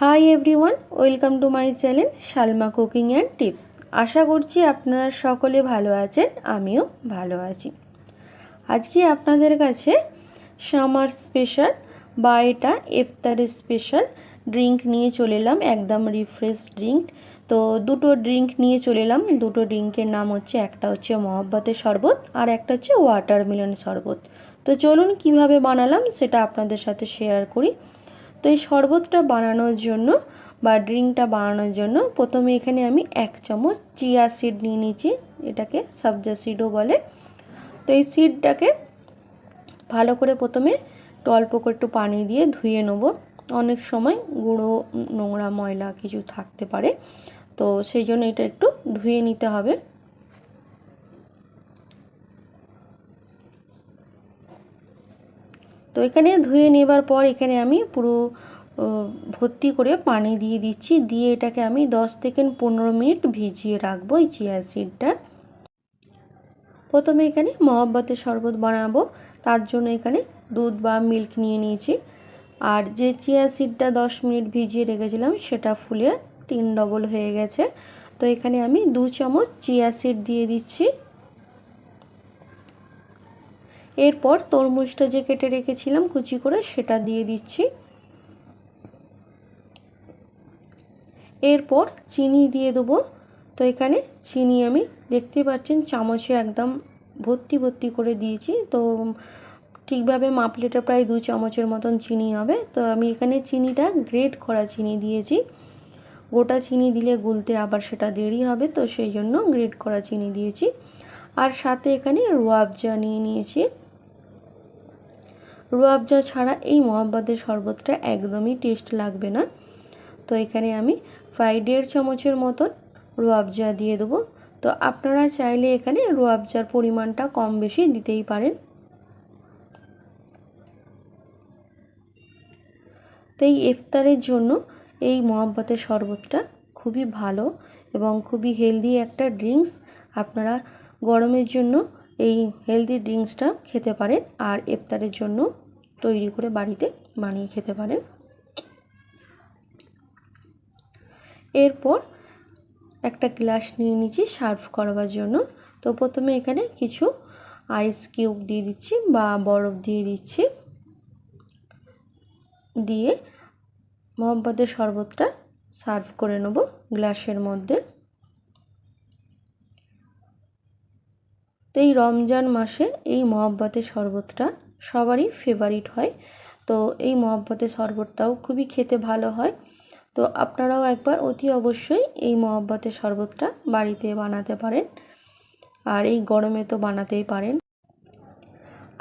Hi everyone welcome to my channel Salma cooking and tips আশা করছি আপনারা সকলে ভালো আছেন, আমিও ভালো আছি। আজকে আপনাদের কাছে সামার স্পেশাল বা এটা ইফতারের স্পেশাল ড্রিঙ্ক নিয়ে চলে এলাম, একদম রিফ্রেশ ড্রিঙ্ক তো দুটো ড্রিঙ্ক নিয়ে চলে এলাম, দুটো ড্রিঙ্কের নাম হচ্ছে, একটা হচ্ছে মহব্বতের শরবত আর একটা হচ্ছে ওয়াটারমেলন শরবত। তো চলুন কীভাবে বানালাম সেটা আপনাদের সাথে শেয়ার করি। তো এই শরবতটা বানানোর জন্য বা ড্রিঙ্কটা বানানোর জন্য প্রথমে এখানে আমি এক চামচ চিয়া সিড নিয়ে নিয়েছি, এটাকে সবজা সিডও বলে। তো এই সিডটাকে ভালো করে প্রথমে একটু অল্প করে একটু পানি দিয়ে ধুয়ে নেব। অনেক সময় গুঁড়ো, নোংরা ময়লা কিছু থাকতে পারে। তো সেই জন্য এটা একটু ধুয়ে নিতে হবে। তো এখানে ধুয়ে নেবার পর এখানে আমি পুরো ভর্তি করে পানি দিয়ে দিচ্ছি। দিয়ে এটাকে আমি দশ থেকে পনেরো মিনিট ভিজিয়ে রাখব এই চিয়া সিডটা। প্রথমে এখানে মহব্বতের শরবত বানাবো। তার জন্য এখানে দুধ বা মিল্ক নিয়ে নিয়েছি। আর যে চিয়া সিডটা দশ মিনিট ভিজিয়ে রেখেছিলাম, সেটা ফুলে তিন ডবল হয়ে গেছে। তো এখানে আমি দু চামচ চিয়া সিড দিয়ে দিচ্ছি। এরপর তরমুজটা যে কেটে রেখেছিলাম, কুচি করে সেটা দিয়ে দিচ্ছি। এরপর চিনি দিয়ে দেবো। তো এখানে চিনি আমি, দেখতে পাচ্ছেন চামচে একদম ভর্তি ভর্তি করে দিয়েছি। তো ঠিকভাবে মাপলেটা প্রায় দু চামচের মতন চিনি হবে। তো আমি এখানে চিনিটা গ্রেড করা চিনি দিয়েছি। গোটা চিনি দিলে গুলতে আবার সেটা দেরি হবে, তো সেই জন্য গ্রেড করা চিনি দিয়েছি। আর সাথে এখানে রোয়াবজা নিয়ে নিয়েছি। রুয়াবজা ছাড়া এই মহাব্বাদের শরবতটা একদমই টেস্ট লাগবে না। তো এখানে আমি প্রায় দেড় চামচের মতন রুয়াবজা দিয়ে দেবো। তো আপনারা চাইলে এখানে রুয়াবজার পরিমাণটা কম বেশি দিতেই পারেন। তো এই ইফতারের জন্য এই মহাব্বাতের শরবতটা খুবই ভালো এবং খুবই হেলদি একটা ড্রিঙ্কস আপনারা গরমের জন্য এই হেলদি ড্রিঙ্কসটা খেতে পারেন আর ইফতারের জন্য তৈরি করে বাড়িতে বানিয়ে খেতে পারেন। এরপর একটা গ্লাস নিয়ে নিচ্ছি সার্ভ করবার জন্য। তো প্রথমে এখানে কিছু আইস কিউব দিয়ে দিচ্ছি বা বরফ দিয়ে দিচ্ছি। দিয়ে মোহাম্মদের শরবতটা সার্ভ করে নেব গ্লাসের মধ্যে। তো এই রমজান মাসে এই মহব্বতের শরবতটা সবারই ফেভারিট হয়। তো এই মহব্বতের শরবতটাও খুবই খেতে ভালো হয়। তো আপনারাও একবার অতি অবশ্যই এই মহব্বতের শরবতটা বাড়িতে বানাতে পারেন। আর এই গরমে তো বানাতেই পারেন।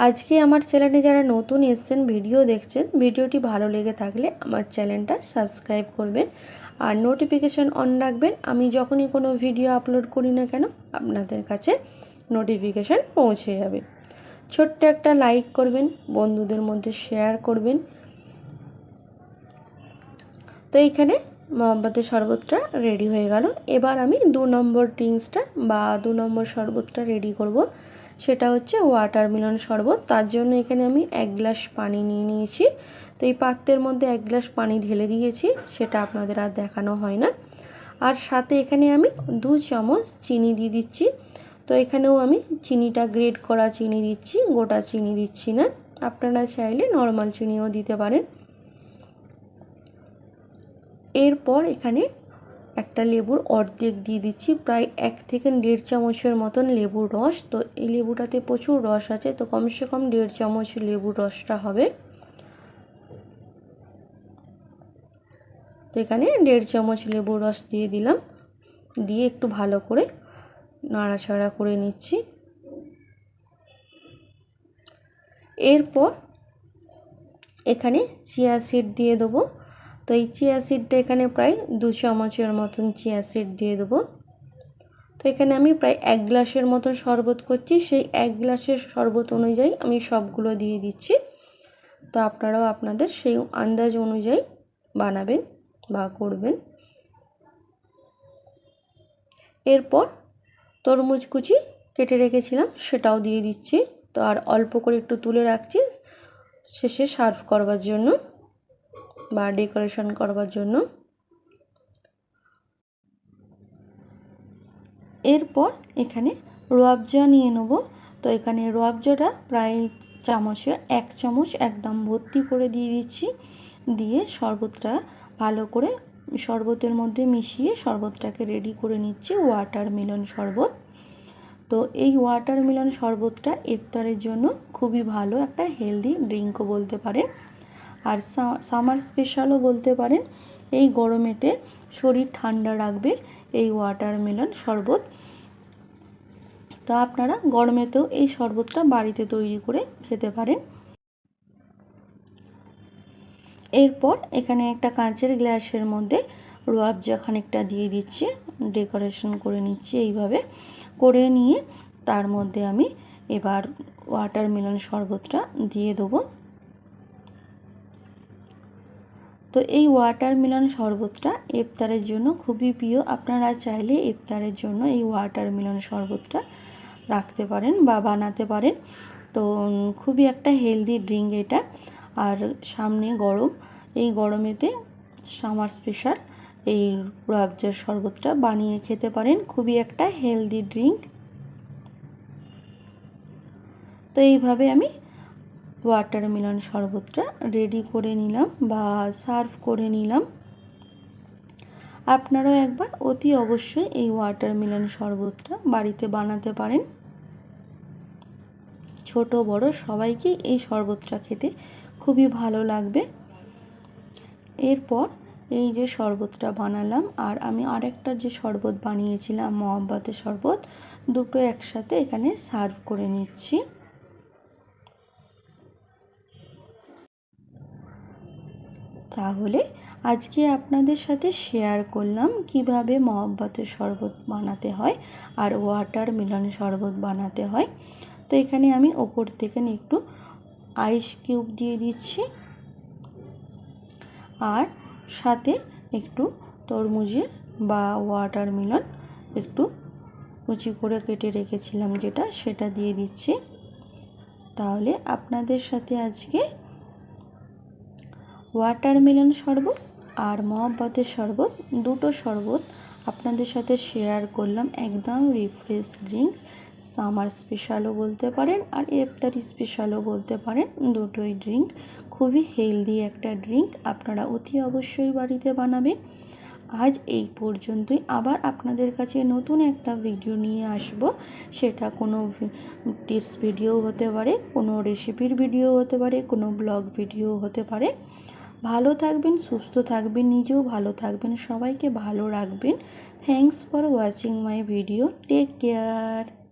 আজকে আমার চ্যানেলে যারা নতুন এসছেন, ভিডিও দেখছেন, ভিডিওটি ভালো লেগে থাকলে আমার চ্যানেলটা সাবস্ক্রাইব করবেন। আর নোটিফিকেশান অন রাখবেন। আমি যখনই কোনো ভিডিও আপলোড করি না কেন, আপনাদের কাছে নোটিফিকেশান পৌঁছে যাবে। ছোট্ট একটা লাইক করবেন, বন্ধুদের মধ্যে শেয়ার করবেন। তো এইখানে মহব্বতের শরবতটা রেডি হয়ে গেল। এবার আমি দু নম্বর ড্রিঙ্কসটা বা দু নম্বর শরবতটা রেডি করব। সেটা হচ্ছে ওয়াটারমেলন শরবত। তার জন্য এখানে আমি এক গ্লাস পানি নিয়ে নিয়েছি। তো এই পাত্রের মধ্যে এক গ্লাস পানি ঢেলে দিয়েছি, সেটা আপনাদের আর দেখানো হয় না। আর সাথে এখানে আমি দু চামচ চিনি দিয়ে দিচ্ছি। তো এখানেও আমি চিনিটা গ্রেড করা চিনি দিচ্ছি, গোটা চিনি দিচ্ছি না। আপনারা চাইলে নর্মাল চিনিও দিতে পারেন। এরপর এখানে একটা লেবুর অর্ধেক দিয়ে দিচ্ছি, প্রায় এক থেকে দেড় চামচের মতন লেবুর রস। তো এই লেবুটাতে প্রচুর রস আছে, তো কমসে কম দেড় চামচ লেবুর রসটা হবে। তো এখানে দেড় চামচ লেবুর রস দিয়ে দিলাম। দিয়ে একটু ভালো করে নাড়াচাড়া করে নিচ্ছি। এরপর এখানে চিয়া সিড দিয়ে দেবো। তো এই চিয়া সিডটা এখানে প্রায় দু চামচের মতন চিয়া সিড দিয়ে দেবো। তো এখানে আমি প্রায় এক গ্লাসের মতন শরবত করছি। সেই এক গ্লাসের শরবত অনুযায়ী আমি সবগুলো দিয়ে দিচ্ছি। তো আপনারাও আপনাদের সেই আন্দাজ অনুযায়ী বানাবেন বা করবেন। এরপর তরমুজ কুচি কেটে রেখেছিলাম, সেটাও দিয়ে দিচ্ছি। তো আর অল্প করে একটু তুলে রাখছি, শেষে সার্ভ করবার জন্য বা ডেকোরেশন করবার জন্য। এরপর এখানে রোয়াবজা নিয়ে নেব। তো এখানে রোয়াবজাটা প্রায় চামচের এক চামচ একদম ভর্তি করে দিয়ে দিচ্ছি। দিয়ে শরবতটা ভালো করে শরবতের মধ্যে মিশিয়ে শরবতটাকে রেডি করে নিচ্ছি ওয়াটার মিলন শরবত। তো এই ওয়াটার মিলন শরবতটা ইফতারের জন্য খুবই ভালো একটা হেলদি ড্রিঙ্কও বলতে পারেন। আর সামার স্পেশালও বলতে পারেন। এই গরমেতে শরীর ঠান্ডা রাখবে এই ওয়াটার মিলন শরবত। তো আপনারা গরমেতেও এই শরবতটা বাড়িতে তৈরি করে খেতে পারেন। এরপর এখানে একটা কাঁচের গ্লাসের মধ্যে রোয়াবজা খানিকটা দিয়ে দিচ্ছি, ডেকোরেশন করে নিচ্ছি এইভাবে। করে নিয়ে তার মধ্যে আমি এবার ওয়াটারমেলন শরবতটা দিয়ে দেবো। তো এই ওয়াটারমেলন শরবতটা ইফতারের জন্য খুবই প্রিয়। আপনারা চাইলে ইফতারের জন্য এই ওয়াটারমেলন শরবতটা রাখতে পারেন বা বানাতে পারেন। তো খুবই একটা হেলদি ড্রিঙ্ক এটা। সামনে গরম। এই গরমেতে সামার স্পেশাল এই রুয়াবজার শরবতটা বানিয়ে খেতে পারেন। খুবই একটা হেলদি ড্রিঙ্ক তো এইভাবে আমি ওয়াটারমেলন শরবতটা রেডি করে নিলাম বা সার্ভ করে নিলাম। আপনারাও একবার অতি অবশ্যই এই ওয়াটারমেলন শরবতটা বাড়িতে বানাতে পারেন। ছোট, বড় সবাইকেই এই শরবতটা খেতে খুবই ভালো লাগবে। এরপর এই যে শরবতটা বানালাম, আর আমি আরেকটা যে শরবত বানিয়েছিলাম মহব্বতের শরবত, দুটো একসাথে এখানে সার্ভ করে নিচ্ছি। তাহলে আজকে আপনাদের সাথে শেয়ার করলাম কীভাবে মহব্বতের শরবত বানাতে হয় আর ওয়াটার মিলন শরবত বানাতে হয়। তো এখানে আমি ওপর থেকে একটু আইস কিউব দিয়ে দিচ্ছি। আর সাথে একটু তরমুজে বা ওয়াটার মিলন একটু কুচি করে কেটে রেখেছিলাম যেটা, সেটা দিয়ে দিচ্ছি। তাহলে আপনাদের সাথে আজকে ওয়াটারমেলন শরবত আর মহব্বতের শরবত, দুটো শরবত আপনাদের সাথে শেয়ার করলাম। একদম রিফ্রেশ ড্রিঙ্ক সামার স্পেশালও বলতে পারেন আর ইফতারি স্পেশালও বলতে পারেন। দুটোই ড্রিঙ্ক খুবই হেলদি একটা ড্রিঙ্ক আপনারা অতি অবশ্যই বাড়িতে বানাবেন। আজ এই পর্যন্তই। আবার আপনাদের কাছে নতুন একটা ভিডিও নিয়ে আসব। সেটা কোনো টিপস ভিডিও হতে পারে, কোনো রেসিপির ভিডিও হতে পারে, কোনো ব্লগ ভিডিও হতে পারে। ভালো থাকবেন, সুস্থ থাকবেন নিজেও, ভালো থাকবেন, সবাইকে ভালো রাখবেন। Thanks for watching my video take care